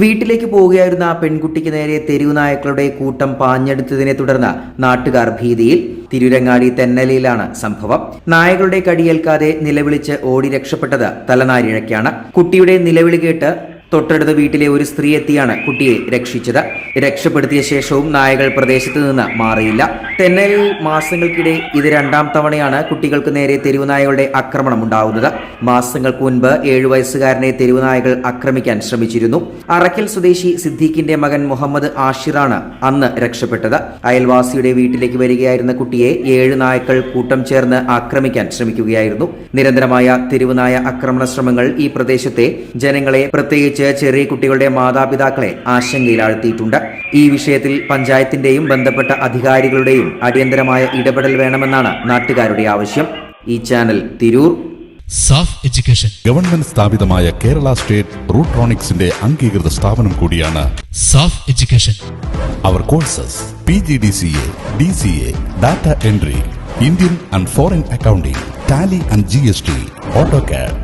വീട്ടിലേക്ക് പോവുകയായിരുന്ന ആ പെൺകുട്ടിക്ക് നേരെ തെരുവ് നായക്കളുടെ കൂട്ടം പാഞ്ഞെടുത്തതിനെ തുടർന്ന് നാട്ടുകാർ ഭീതിയിൽ തിരുരങ്ങാടി തെന്നലയിലാണ് സംഭവം. നായകളുടെ കടിയേൽക്കാതെ നിലവിളിച്ച് ഓടി രക്ഷപ്പെട്ടത് തലനാരിഴയ്ക്കാണ്. കുട്ടിയുടെ നിലവിളി കേട്ട് തൊട്ടടുത്ത വീട്ടിലെ ഒരു സ്ത്രീ എത്തിയാണ് കുട്ടിയെ രക്ഷിച്ചത്. രക്ഷപ്പെടുത്തിയ ശേഷവും നായകൾ പ്രദേശത്ത് നിന്ന് മാറിയില്ല. തെന്നലിൽ മാസങ്ങൾക്കിടെ ഇത് രണ്ടാം തവണയാണ് കുട്ടികൾക്ക് നേരെ തെരുവുനായകളുടെ ആക്രമണം ഉണ്ടാവുന്നത്. മാസങ്ങൾക്ക് മുൻപ് ഏഴു വയസ്സുകാരനെ തെരുവുനായകൾ ആക്രമിക്കാൻ ശ്രമിച്ചിരുന്നു. അറക്കൽ സ്വദേശി സിദ്ദീഖിന്റെ മകൻ മുഹമ്മദ് ആഷിറാണ് അന്ന് രക്ഷപ്പെട്ടത്. അയൽവാസിയുടെ വീട്ടിലേക്ക് വരികയായിരുന്ന കുട്ടിയെ ഏഴ് നായ്ക്കൾ കൂട്ടം ചേർന്ന് ആക്രമിക്കാൻ ശ്രമിക്കുകയായിരുന്നു. നിരന്തരമായ തെരുവുനായ ആക്രമണ ശ്രമങ്ങൾ ഈ പ്രദേശത്തെ ജനങ്ങളെ പ്രത്യേകിച്ച് ചെറിയ കുട്ടികളുടെ മാതാപിതാക്കളെ ആശങ്കയിലാഴ്ത്തിയിട്ടുണ്ട്. ഈ വിഷയത്തിൽ പഞ്ചായത്തിന്റെയും ബന്ധപ്പെട്ട അധികാരികളുടെയും അടിയന്തരമായ ഇടപെടൽ വേണമെന്നാണ് നാട്ടുകാരുടെ ആവശ്യം. ഈ channel Tirur. Saf education. Government സ്ഥാപിതമായ കേരള സ്റ്റേറ്റ് റൂട്രോണിക്സിന്റെ അംഗീകൃത സ്ഥാപനം കൂടിയാണ് SAFF education. Our courses P G D C A D C A data entry Indian and foreign accounting Tally and G S T AutoCAD